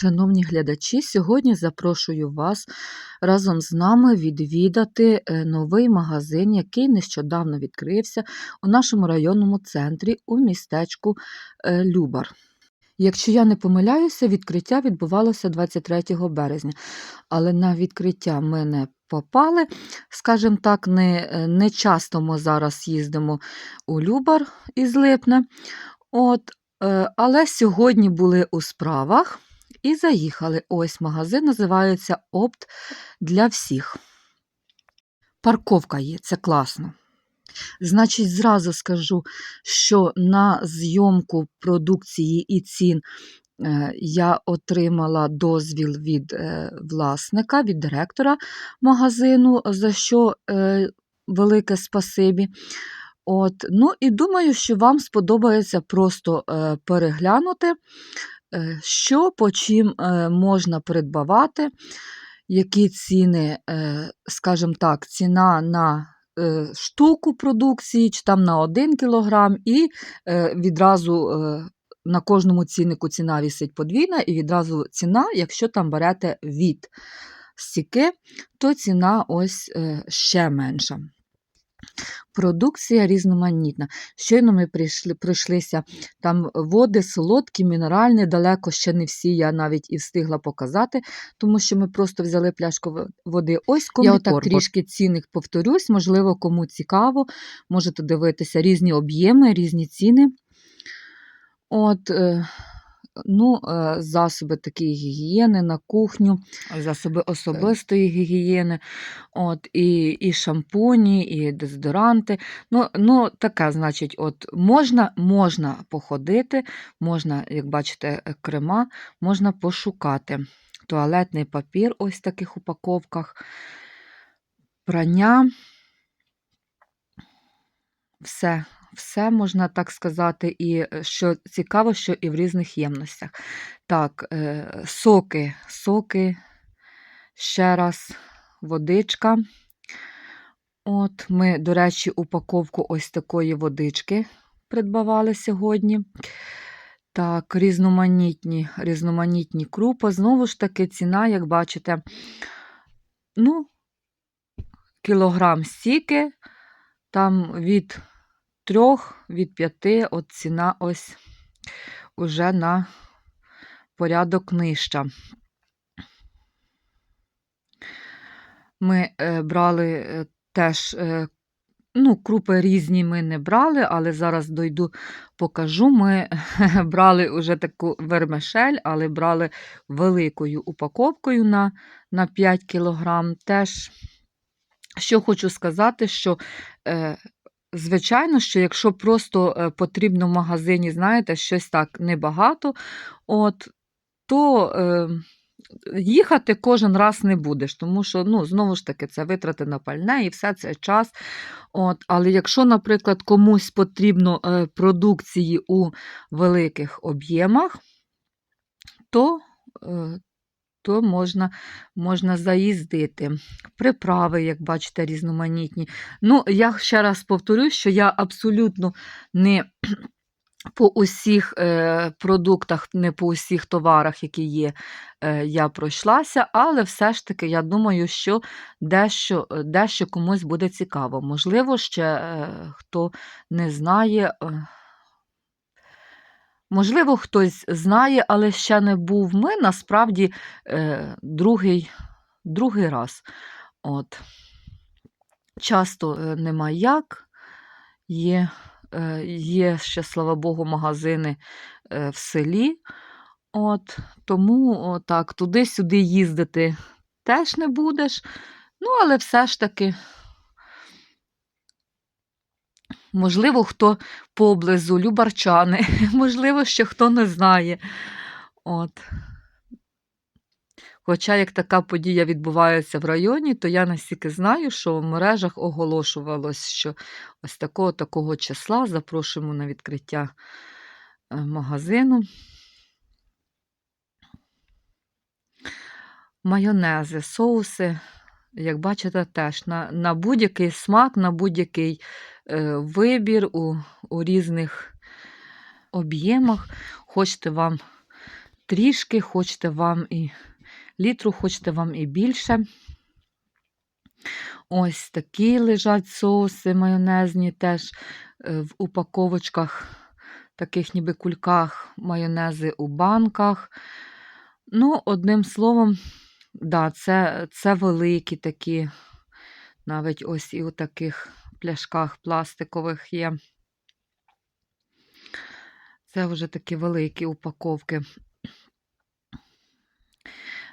Шановні глядачі, сьогодні запрошую вас разом з нами відвідати е, новий магазин, який нещодавно відкрився у нашому районному центрі у містечку е, Любар. Якщо я не помиляюся, відкриття відбувалося 23 березня, але на відкриття ми не попали. Скажімо так, не, е, не часто ми зараз їздимо у Любар із Липне. От, але сьогодні були у справах і заїхали. Ось магазин називається Опт для всіх. Парковка є, це класно. Значить, зразу скажу, що на зйомку продукції і цін е, я отримала дозвіл від е, власника, від директора магазину, за що е, велике спасибі. От, ну і думаю, що вам сподобається просто переглянути, що по чим е, можна придбавати, які ціни, е, скажімо так, ціна на е, штуку продукції, чи там на 1 кілограм, і е, відразу е, на кожному ціннику ціна вісить подвійна, і відразу ціна, якщо там берете від стіки, то ціна ось е, ще менша. Продукція різноманітна. Щойно ми прийшли, пройшлися там води, солодкі, мінеральні, далеко ще не всі я навіть і встигла показати, тому що ми просто взяли пляшку води. Ось Я комбікорм. отак Я трішки цінник повторюсь, можливо, кому цікаво, можете дивитися різні об'єми, різні ціни. От, е, ну, е, засоби такі гігієни на кухню, засоби особистої гігієни, от, і, і шампуні, і дезодоранти. Ну, ну, таке, значить, от, можна, можна походити, можна, як бачите, е, крема, можна пошукати. Туалетний папір ось в таких упаковках, прання. Все, все можна так сказати, і е, що цікаво, що і в різних ємностях. Так, е, соки, соки, ще раз, водичка. От, ми, до речі, упаковку ось такої водички придбавали сьогодні. Так, різноманітні, різноманітні крупи. Знову ж таки, ціна, як бачите, ну, кілограм стільки, там від трьох, від п'яти, от ціна ось уже на порядок нижча. Ми е, брали е, теж, е, ну, крупи різні ми не брали, але зараз дойду, покажу. Ми брали вже таку вермишель, але брали великою упаковкою на, на 5 кілограм. Теж, що хочу сказати, що Звичайно, що якщо просто е, потрібно в магазині, знаєте, щось так небагато, от, то е, їхати кожен раз не будеш, тому що, ну, знову ж таки, це витрати на пальне і все це час. От, але якщо, наприклад, комусь потрібно е, продукції у великих об'ємах, то е, то можна, можна заїздити. Приправи, як бачите, різноманітні. Ну, я ще раз повторюю, що я абсолютно не по усіх е, продуктах, не по усіх товарах, які є, е, я пройшлася, але все ж таки, я думаю, що дещо, е, дещо комусь буде цікаво. Можливо, ще е, хто не знає. Е, Можливо, хтось знає, але ще не був. Ми насправді е, другий, другий раз. От. Часто е, нема як. Є, е, є ще, слава Богу, магазини е, в селі. От, Тому так, туди-сюди їздити теж не будеш. Ну, але все ж таки. Можливо, хто поблизу, любарчани, можливо, ще хто не знає. От. Хоча як така подія відбувається в районі, то я настільки знаю, що в мережах оголошувалось, що ось такого такого числа запрошуємо на відкриття е, магазину. Майонези, соуси, як бачите, теж на, на будь-який смак, на будь-який вибір у, у різних об'ємах. Хочете вам трішки, хочете вам і літру, хочете вам і більше. Ось такі лежать соуси майонезні теж е, в упаковочках, таких ніби кульках, майонези у банках. Ну, одним словом, да, це, це великі такі, навіть ось і у таких пляшках пластикових є. Це вже такі великі упаковки.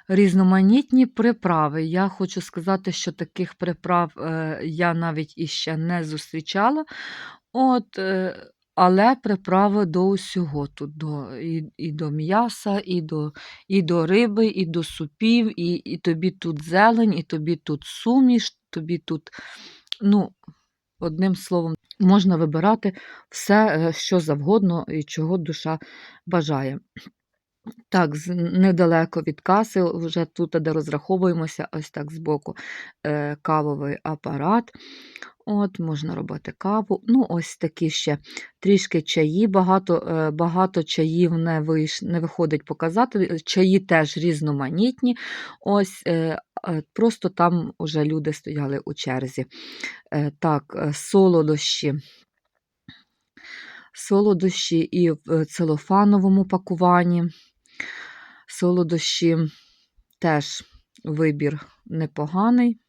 Різноманітні приправи. Я хочу сказати, що таких приправ е, я навіть іще не зустрічала. От, е, але приправи до усього тут до, і, і до м'яса, і до, і до риби, і до супів, і, і тобі тут зелень, і тобі тут суміш, тобі тут, ну, одним словом, можна вибирати все, е, що завгодно і чого душа бажає. Так, недалеко від каси, вже тут, де розраховуємося, ось так збоку е, кавовий апарат. От, можна робити каву. Ну, ось такі ще трішки чаї, багато, е, багато чаїв не, виш, не виходить показати. Чаї теж різноманітні. Ось, е, просто там вже люди стояли у черзі. Так, солодощі. Солодощі і в целофановому пакуванні. Солодощі теж вибір непоганий.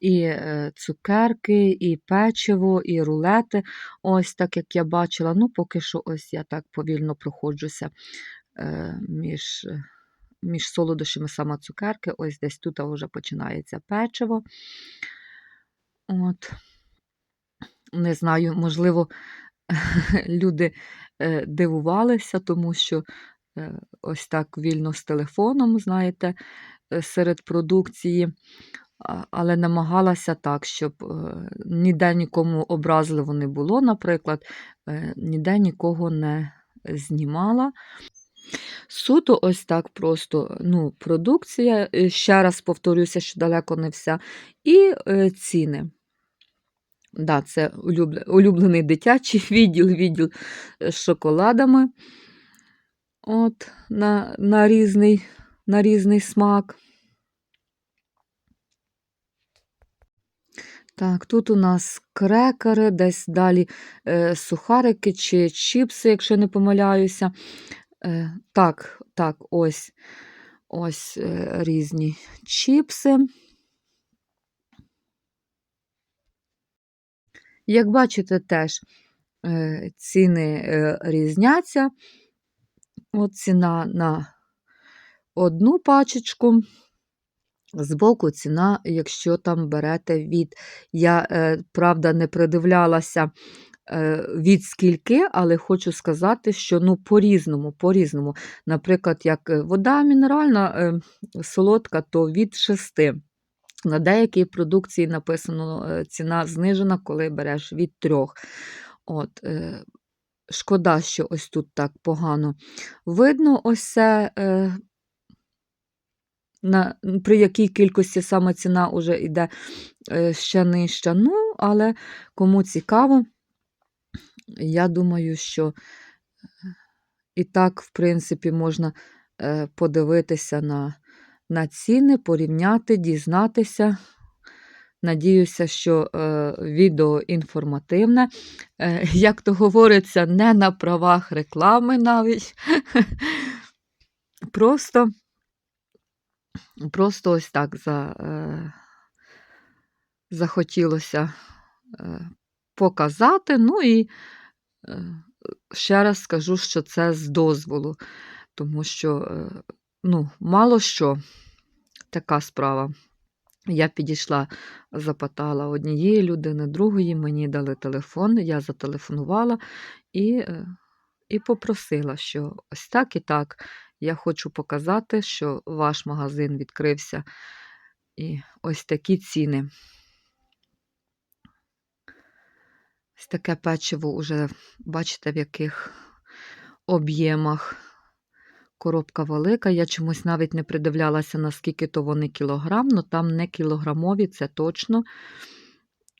І е, цукерки, і печиво, і рулети. Ось так, як я бачила. Ну, поки що, ось я так повільно проходжуся е, між, між солодощами саме цукерки. Ось десь тут вже починається печиво. От. Не знаю, можливо, люди е, дивувалися, тому що е, ось так вільно з телефоном, знаєте, е, серед продукції, але намагалася так, щоб ніде нікому образливо не було, наприклад, ніде нікого не знімала. Суто ось так просто ну, продукція, ще раз повторюся, що далеко не вся, і ціни. Да, це улюблений дитячий відділ, відділ е, з шоколадами. От, на, на, різний, на різний смак. Так, тут у нас крекери, десь далі е, сухарики чи чіпси, якщо не помиляюся. Е, так, так, ось, ось е, різні чіпси. Як бачите, теж е, ціни е, різняться. От ціна на одну пачечку. Збоку ціна, якщо там берете від. Я, е, правда, не придивлялася від скільки, але хочу сказати, що ну, по-різному, по-різному. Наприклад, як вода мінеральна солодка, то від 6. На деякій продукції написано е, ціна знижена, коли береш від 3. От, е, шкода, що ось тут так погано видно ось це. Е, на, при якій кількості саме ціна вже йде ще нижча. Ну, але кому цікаво, я думаю, що і так, в принципі, можна подивитися на, на ціни, порівняти, дізнатися. Надіюся, що е, відео інформативне. Е, як то говориться, не на правах реклами навіть. Просто Просто ось так за, е, захотілося е, показати. Ну і е, ще раз скажу, що це з дозволу, тому що, е, ну, мало що така справа. Я підійшла, запитала однієї людини, другої, мені дали телефон, я зателефонувала і, е, і попросила, що ось так і так. Я хочу показати, що ваш магазин відкрився. І ось такі ціни. Ось таке печиво уже, бачите, в яких об'ємах. Коробка велика. Я чомусь навіть не придивлялася, наскільки то вони кілограм, але там не кілограмові, це точно.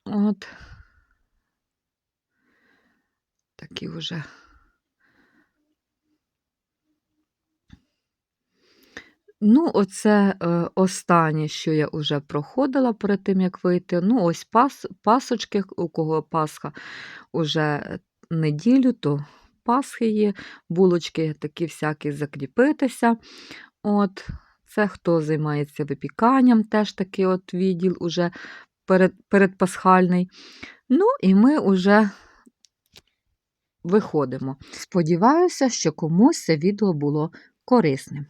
От. Такі вже Ну, оце, е, останнє, що я уже проходила перед тим, як вийти. Ну, ось пас пасочки, у кого Пасха уже неділю, то Пасхи є, булочки такі всякі закріпитися. От, це хто займається випіканням, теж такий от відділ уже перед, передпасхальний. Ну, і ми уже виходимо. Сподіваюся, що комусь це відео було корисним.